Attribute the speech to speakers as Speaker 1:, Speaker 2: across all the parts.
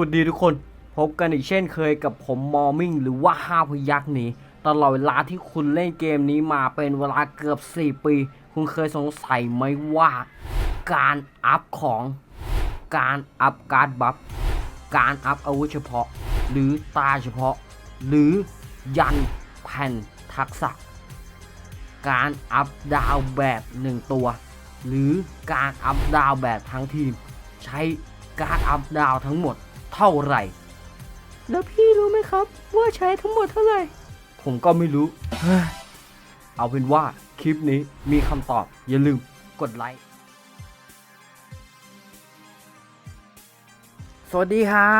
Speaker 1: วัสดีทุกคน พบกันอีกเช่นเคยกับผมมอร์มิงหรือว่าห้าพยักษ์นี้ ตลอดเวลาที่คุณเล่นเกมนี้มาเป็นเวลาเกือบ 4 ปี คุณเคยสงสัยไหมว่า การอัพของ การอัพการ์ดบัฟ การอัพอาวุธเฉพาะ หรือตาเฉพาะ หรือยันแผ่นทักษะ การอัพดาวแบบหนึ่งตัว หรือการอัพดาวแบบทั้งทีม ใช้การอัพดาวทั้งหมด เท่าไหร่ แล้วพี่รู้ไหมครับ ว่าใช้ทั้งหมดเท่าไหร่ ผมก็ไม่รู้เฮ้ยเอาเป็นว่าคลิปนี้มีคำตอบ อย่าลืมกดไลค์ สวัสดีครั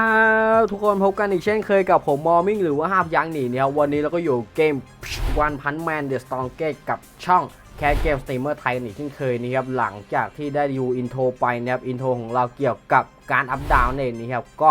Speaker 1: บทุกคนพบกันอีกเช่นเคยกับผมมอมิงหรือว่าห้าพยังหนีเนี่ยวันนี้เราก็อยู่เกมวันพันแมนเดอะสตองเกตกับช่องแคสเกมสตรีมเมอร์ไทยนี่เช่นเคยนี่ครับหลังจากที่ได้ดูอินโทรไปนะครับอินโทรของเราเกี่ยวกับ การอัพดาวน์เนี่ยนี่ครับก็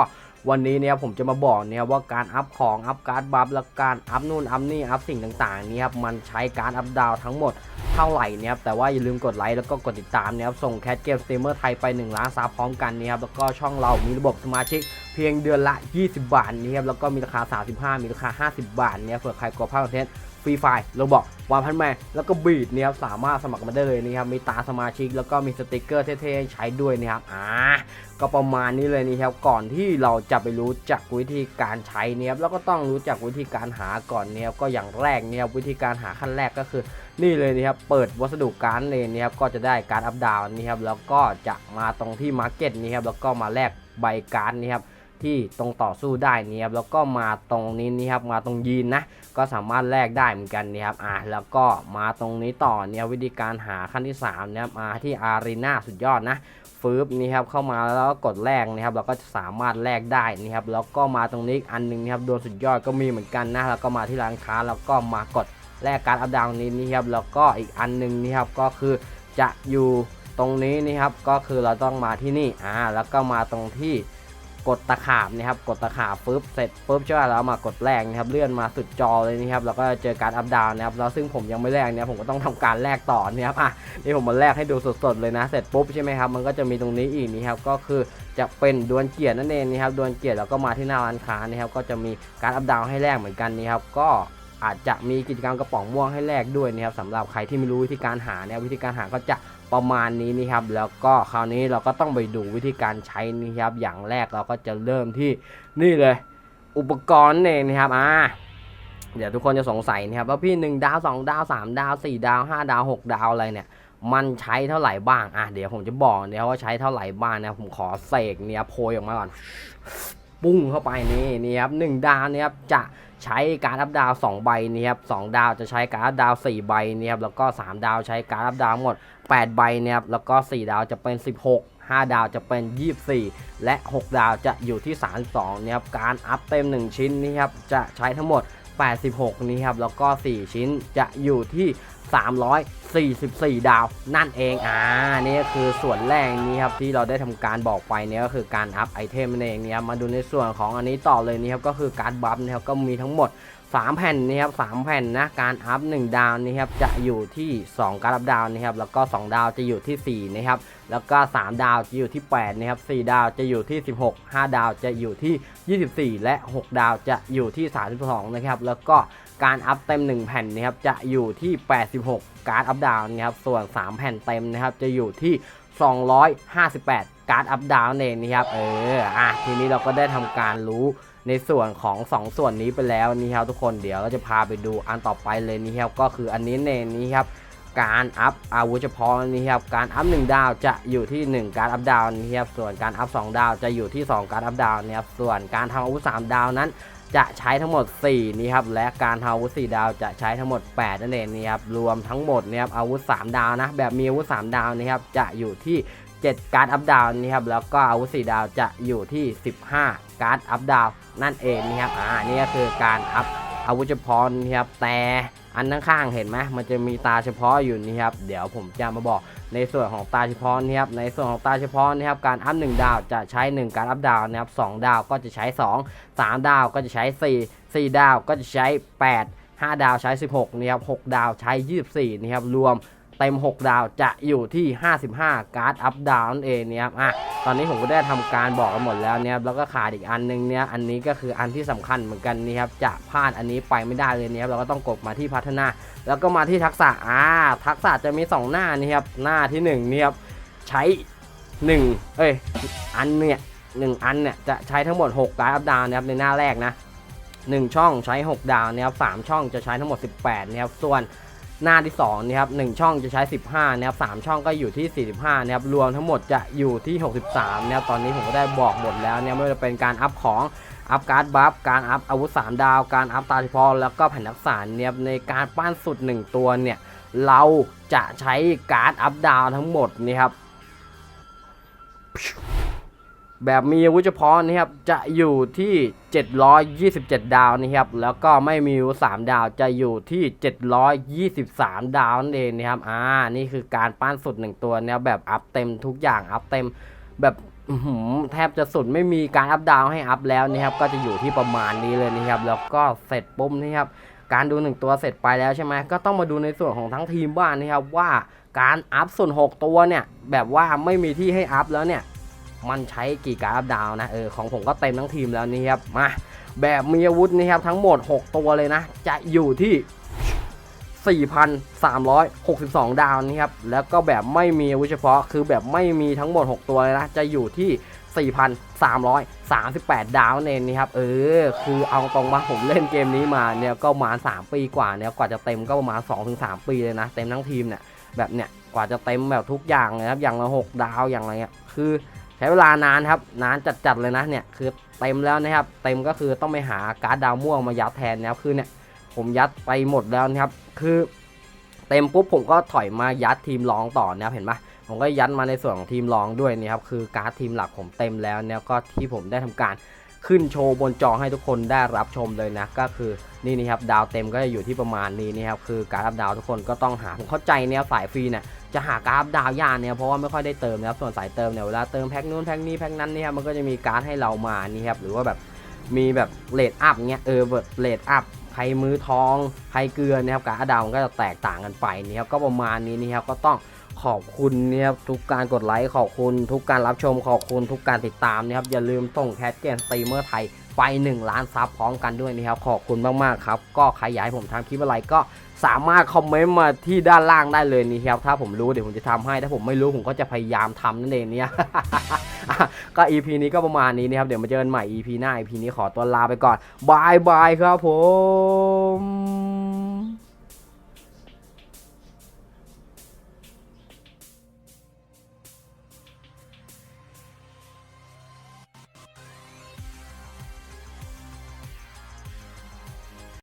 Speaker 1: วันนี้เนี่ยผมจะมาบอกเนี่ยว่าการอัพของอัพการ์ดบัฟและการอัพนู่นอัพนี่อัพสิ่งต่างๆนี่ครับมันใช้การอัพดาวน์ทั้งหมดเท่าไหร่เนี่ยครับแต่ว่าอย่าลืมกดไลค์แล้วก็กดติดตามนะครับส่งแคทเกมสตรีมเมอร์ไทยไป1ล้านซับพร้อมกันนะครับแล้วก็ช่องเรามีระบบสมาชิกเพียงเดือนละ 20 บาทนะครับแล้วก็มีราคา 35 มีราคา 50 บาทเนี่ยเผื่อใครกลัวพลาดคอนเทนต์ ฟรีไฟล์เราบอกวันพันแม่แล้วก็บีดเนี่ยครับสามารถสมัครมาได้เลยนะครับมีตาสมาชิกแล้วก็มีสติกเกอร์เท่ๆใช้ด้วยนะครับอ่าก็ประมาณนี้เลยนี่ครับก่อนที่เราจะไปรู้จักวิธีการใช้เนี่ยครับแล้วก็ต้องรู้จักวิธีการหาก่อนเนี่ยครับก็อย่างแรกเนี่ยครับวิธีการหาขั้นแรกก็คือ นี่เลยนะครับเปิดวัสดุการ์ดเลยนะครับก็จะได้การดอัพดาวน์นี่ครับแล้วก็จะมาตรงที่มาร์เก็ตนี่ครับแล้วก็มาแลกใบการ์ดนี่ครับ ที่ตรงต่อสู้ได้นี่ครับแล้วก็มาตรงนี้นี่ครับมาตรงยีนนะก็สามารถแลกได้เหมือนกันนี่ครับอ่าแล้วก็มาตรงนี้ต่อเนี่ยวิธีการหาขั้นที่3นะครับมาที่อารีนาสุดยอดนะฟืบนี่ครับเข้ามาแล้วก็กดแลกนะครับเราก็จะสามารถแลกได้นี่ครับแล้วก็มาตรงนี้อันหนึงนะครับดวงสุดยอดก็มีเหมือนกันนะแล้วก็มาที่ร้านค้าแล้วก็มากดแลกการอัพดาวนี้นี่ครับแล้วก็อีกอันหนึงนี่ครับก็คือจะอยู่ตรงนี้นี่ครับก็คือเราต้องมาที่นี่อ่าแล้วก็มาตรงที่ กดตะขาบนะครับ กดตะขาบปุ๊บเสร็จปุ๊บใช่ไหมแล้วมากดแลกนะครับ เลื่อนมาสุดจอเลยนี่ครับ แล้วก็เจอการอัพดาวนะครับ แล้วซึ่งผมยังไม่แลกเนี่ยผมก็ต้องทำการแลกต่อนี่ครับอะนี่ผมมาแลกให้ดูสดๆเลยนะ เสร็จปุ๊บใช่ไหมครับ มันก็จะมีตรงนี้อีกนี่ครับ ก็คือจะเป็นดวลเกียรตินั่นเองนี่ครับ ดวลเกียรติแล้วก็มาที่หน้าร้านค้านี่ครับ ก็จะมีการอัพดาวให้แลกเหมือนกันนี่ครับ ก็อาจจะมีกิจกรรมกระป๋องม่วงให้แลกด้วยนะครับสำหรับใครที่ไม่รู้วิธีการหาเนี่ยวิธีการหาก็จะ ประมาณนี้นี่ครับแล้วก็คราวนี้เราก็ต้องไปดูวิธีการใช้นี่ครับอย่างแรกเราก็จะเริ่มที่นี่เลย อุปกรณ์เองนะครับอ่าเดี๋ยวทุกคนจะสงสัยนะครับว่าพี่หนึ่งดาวสองดาวสามดาวสี่ดาวห้าดาวหกดาวอะไรเนี่ย มันใช้เท่าไหร่บ้างอะเดี๋ยวผมจะบอกเนี่ยว่าใช้เท่าไหร่บ้างนะผมขอเสกเนี่ยโพยออกมาก่อน ปุ้งเข้าไปนี่นี่ครับหนึ่งดาวนี่ครับจะใช้การดอัพดาวสองใบนี่ครับสองดาวจะใช้การดอัพดาวสี่ใบนี่ครับแล้วก็สามดาวใช้การดอัพดาวหมดแปดใบนี่ครับแล้วก็สี่ดาวจะเป็นสิบหกห้าดาวจะเป็นยี่สิบสี่และหกดาวจะอยู่ที่สามสองนี่ครับ การอัพเต็มหนึ่งชิ้นนี่ครับ จะใช้ทั้งหมด 86 นี้ครับ แล้วก็ 4 ชิ้นจะอยู่ที่ 344 ดาวนั่นเองอ่านี่ก็คือส่วนแรกนี้ครับที่เราได้ทำการบอกไปเนี่ยก็คือการอัพไอเทมนั่นเองนี่ครับมาดูในส่วนของอันนี้ต่อเลยนี่ครับก็คือการบัฟนะครับก็มีทั้งหมด 3 แผ่นนี่ครับ3แผ่นนะการอัพ 1 ดาวนี่ครับจะอยู่ที่ 2 การอัพดาวนี่ครับแล้วก็ 2 ดาวจะอยู่ที่4นะครับแล้วก็ 3 ดาวจะอยู่ที่8นะครับ4ดาวจะอยู่ที่ 16 5 ดาวจะอยู่ที่ 24 และ 6 ดาวจะอยู่ที่ 32นะครับแล้วก็การอัพเต็ม 1 แผ่นนะครับจะอยู่ที่86การ์ดอัพดาวน์นะครับส่วน 3 แผ่นเต็มนะครับจะอยู่ที่ 258 การ์ดอัพดาวน์เองนะครับเอออะทีนี้เราก็ได้ทำการรู้ในส่วนของ 2 ส่วนนี้ไปแล้วนี่ครับทุกคนเดี๋ยวเราจะพาไปดูอันต่อไปเลยนี่ครับก็คืออันนี้เองนี่ครับการอัพอาวุธเฉพาะนี่ครับการอัพ1ดาวจะอยู่ที่ 1 การอัพดาวนี่ครับส่วนการอัพ2ดาวจะอยู่ที่ 2 การอัพดาวนะครับส่วนการทำอาวุธ3ดาวนั้น จะใช้ทั้งหมด 4 นี่ครับและการทำอาวุธ 4 ดาวจะใช้ทั้งหมด 8 นั่นเองนี่ครับรวมทั้งหมดเนี่ยครับอาวุธ 3 ดาวนะแบบมีอาวุธ 3 ดาวนี่ครับจะอยู่ที่ 7 การอัพดาวนี่ครับแล้วก็อาวุธ 4 ดาวจะอยู่ที่ 15 การอัพดาวนั่นเองนี่ครับอ่านี่ก็คือการอัพ อาวุธเฉพาะนี่ครับแต่อันข้างๆเห็นไหมมันจะมีตาเฉพาะอยู่นี่ครับเดี๋ยวผมจะมาบอกในส่วนของตาเฉพาะนี่ครับในส่วนของตาเฉพาะนี่ครับการอัพ1ดาวจะใช้ 1 การอัพดาวนะครับ2ดาวก็จะใช้ 2 3 ดาวก็จะใช้ 4 4 ดาวก็จะใช้ 8 5 ดาวใช้ 16นี่ครับ6ดาวใช้ 24นี่ครับรวม เต็ม 6 ดาวจะอยู่ที่ 55 การ์ดอัพดาวนั่นเองเนี่ยครับอะตอนนี้ผมก็ได้ทำการบอกกันหมดแล้วเนี่ยแล้วก็ขาดอีกอันนึงเนี่ยอันนี้ก็คืออันที่สำคัญเหมือนกันนี่ครับจะพลาดอันนี้ไปไม่ได้เลยเนี่ยครับเราก็ต้องกดมาที่พัฒนา แล้วก็มาที่ทักษะอ่าทักษะจะมี 2 หน้านี่ครับหน้าที่1นี่ครับใช้1เอ้ยอันเนี่ยหนึ่งอันเนี่ยจะใช้ทั้งหมด 6 การ์ดอัพดาวนะครับในหน้าแรกนะ1 ช่องใช้ 6 ดาวนะครับ3ช่องจะใช้ทั้งหมด 18นะครับส่วน หน้าที่2นะครับ1ช่องจะใช้ 15นะครับ3ช่องก็อยู่ที่ 45นะครับรวมทั้งหมดจะอยู่ที่ 63นะครับตอนนี้ผมก็ได้บอกหมดแล้วเนี่ยไม่ว่าจะเป็นการอัพของอัพการ์ดบัฟการอัพอาวุธ 3 ดาว การอัพตาเฉพาะแล้วก็แผ่นทักษะเนี่ยในการปั้นสุด 1 ตัวเนี่ยเราจะใช้การ์ดอัพดาวทั้งหมดนี่ครับ แบบมีอาวุธเฉพาะนะครับ จะอยู่ที่ 727 ดาวนะครับ แล้วก็ไม่มีอาวุธ3ดาวจะอยู่ที่ 723 ดาวนั่นเองนะครับ อ่า นี่คือการปั้นสุดหนึ่งตัวเนี่ยแบบอัพเต็มทุกอย่างอัพเต็มแบบแทบจะสุดไม่มีการอัพดาวให้อัพแล้วนะครับ ก็จะอยู่ที่ประมาณนี้เลยนะครับ แล้วก็เสร็จปุ๊บนะครับ การดูหนึ่งตัวเสร็จไปแล้วใช่ไหมก็ต้องมาดูในส่วนของทั้งทีมบ้านนะครับว่าการอัพส่วน 6 ตัวเนี่ยแบบว่าไม่มีที่ให้อัพแล้วเนี่ย มันใช้กี่การอัพดาวนะเออของผมก็เต็มทั้งทีมแล้วนี่ครับมาแบบมีอาวุธนี่ครับทั้งหมด 6 ตัวเลยนะ จะอยู่ที่4,362 ดาวนี่ครับ แล้วก็แบบไม่มีอาวุธเฉพาะ คือแบบไม่มีทั้งหมด 6 ตัวเลยนะ จะอยู่ที่ 4,338 ดาวนั่นนี่ครับ เออ คือเอาตรงมาผมเล่นเกมนี้มาเนี่ยก็มา 3 ปีกว่าเนี่ย กว่าจะเต็มก็ประมาณ 2-3 ปีเลยนะ เต็มทั้งทีมเนี่ย แบบเนี่ย กว่าจะเต็มแบบทุกอย่างเลยครับ อย่างละ 6 ดาว อย่างไรเงี้ย คือ ใช้เวลานานครับ นานจัดๆเลยนะเนี่ยคือเต็มแล้วนะครับเต็มก็คือต้องไปหาการ์ดดาวม่วงมายัดแทนนะครับคือเนี่ยผมยัดไปหมดแล้วนะครับ คือเต็มปุ๊บผมก็ถอยมายัดทีมรองต่อนะครับเห็นปะผมก็ยัดมาในส่วนของทีมรองด้วยนี่ครับคือการ์ดทีมหลักผมเต็มแล้วเนี่ยก็ที่ผมได้ทำการขึ้นโชว์บนจอให้ทุกคนได้รับชมเลยนะก็คือนี่นี่ครับดาวเต็มก็จะอยู่ที่ประมาณนี้นี่ครับคือการ์ดอัพดาวทุกคนก็ต้องหาผมเข้าใจเนี่ยสายฟรีเนี่ย จะหากร์ดดาวยากเนี่ยเพราะว่าไม่ค่อยได้เติมนะครับส่วนสายเติมเนี่ยเวลาเติมแพ็คนู้นแพ็คนี้แพ็คนั้นเนี่ยมันก็จะมีการ์ดให้เรามานี่ครับหรือว่าแบบมีแบบเลดอัพเงี้ยเออแบบเลดอัพใครมือทองใครเกลือนะครับการ์ดดาวมันก็จะแตกต่างกันไปนี่ครับก็ประมาณนี้นี่ครับก็ต้องขอบคุณนี่ยครับทุกการกดไลค์ขอบคุณ ทุกการรับชมขอบคุณทุกการติดตามนะครับอย่าลืมส่งแคสเกมสตรีมเมอร์ไทย ไป 1 ล้านซับพร้อมกันด้วยนะครับ ขอบคุณมากๆครับ ก็ใครอยากให้ผมทำคลิปอะไรก็สามารถคอมเมนต์มาที่ด้านล่างได้เลยนี่ครับ ถ้าผมรู้เดี๋ยวผมจะทำให้ ถ้าผมไม่รู้ผมก็จะพยายามทำนั่นเองเนี่ยก็ EP นี้ก็ประมาณนี้นะครับ เดี๋ยวมาเจอกันใหม่ EP หน้า EP นี้ขอตัวลาไปก่อนบายบายครับผม